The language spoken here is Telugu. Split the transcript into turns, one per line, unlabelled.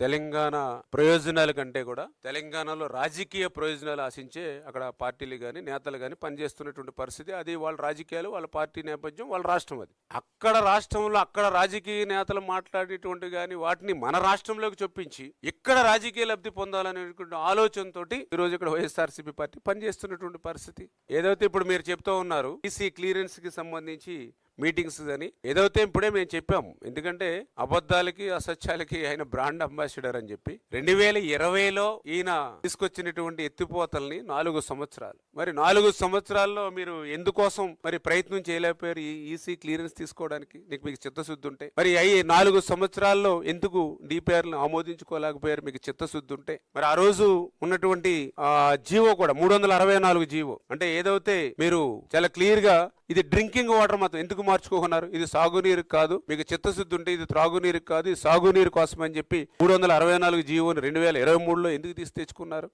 తెలంగాణ ప్రయోజనాల కంటే కూడా తెలంగాణలో రాజకీయ ప్రయోజనాలు ఆశించే అక్కడ పార్టీలు కానీ నేతలు కానీ పనిచేస్తున్నటువంటి పరిస్థితి. అది వాళ్ళ రాజకీయాలు వాళ్ళ పార్టీ నేపథ్యం వాళ్ళ రాష్ట్రం అది. అక్కడ రాష్ట్రంలో అక్కడ రాజకీయ నేతలు మాట్లాడేటువంటి కానీ వాటిని మన రాష్ట్రంలోకి చొప్పించి ఇక్కడ రాజకీయ లబ్ధి పొందాలనేటువంటి ఆలోచనతోటి ఈ రోజు ఇక్కడ వైఎస్ఆర్సీపీ పార్టీ పనిచేస్తున్నటువంటి పరిస్థితి. ఏదైతే ఇప్పుడు మీరు చెప్తూ ఉన్నారు ఈసీ క్లియరెన్స్కి సంబంధించి మీటింగ్స్ అని ఏదైతే ఇప్పుడే మేము చెప్పాము. ఎందుకంటే అబద్ధాలకి అసత్యాలకి ఆయన బ్రాండ్ అంబాసిడర్ అని చెప్పి రెండు వేల ఇరవైలో ఈయన తీసుకొచ్చినటువంటి ఎత్తిపోతల్ని నాలుగు సంవత్సరాలు. మరి నాలుగు సంవత్సరాల్లో మీరు ఎందుకోసం మరి ప్రయత్నం చేయలేకపోయారు ఈ ఈసీ క్లియరెన్స్ తీసుకోవడానికి? నీకు మీకు చిత్తశుద్ధి ఉంటే. మరి అయ్యి నాలుగు సంవత్సరాల్లో ఎందుకు డిపిఆర్లను ఆమోదించుకోలేకపోయారు? మీకు చిత్తశుద్ధి ఉంటే. మరి ఆ రోజు ఉన్నటువంటి ఆ జీవో కూడా మూడు వందల అరవై నాలుగు జీవో. అంటే ఏదైతే మీరు చాలా క్లియర్గా ఇది డ్రింకింగ్ వాటర్ మాత్రం ఎందుకు మార్చుకోకున్నారు? ఇది సాగునీరు కాదు మీకు చిత్తశుద్ధి ఉంటే ఇది త్రాగునీరు కాదు ఇది సాగునీరు కోసం అని చెప్పి మూడు వందల అరవై నాలుగు జీవోని రెండు వేల ఇరవై మూడులో ఎందుకు తీసి తెచ్చుకున్నారు?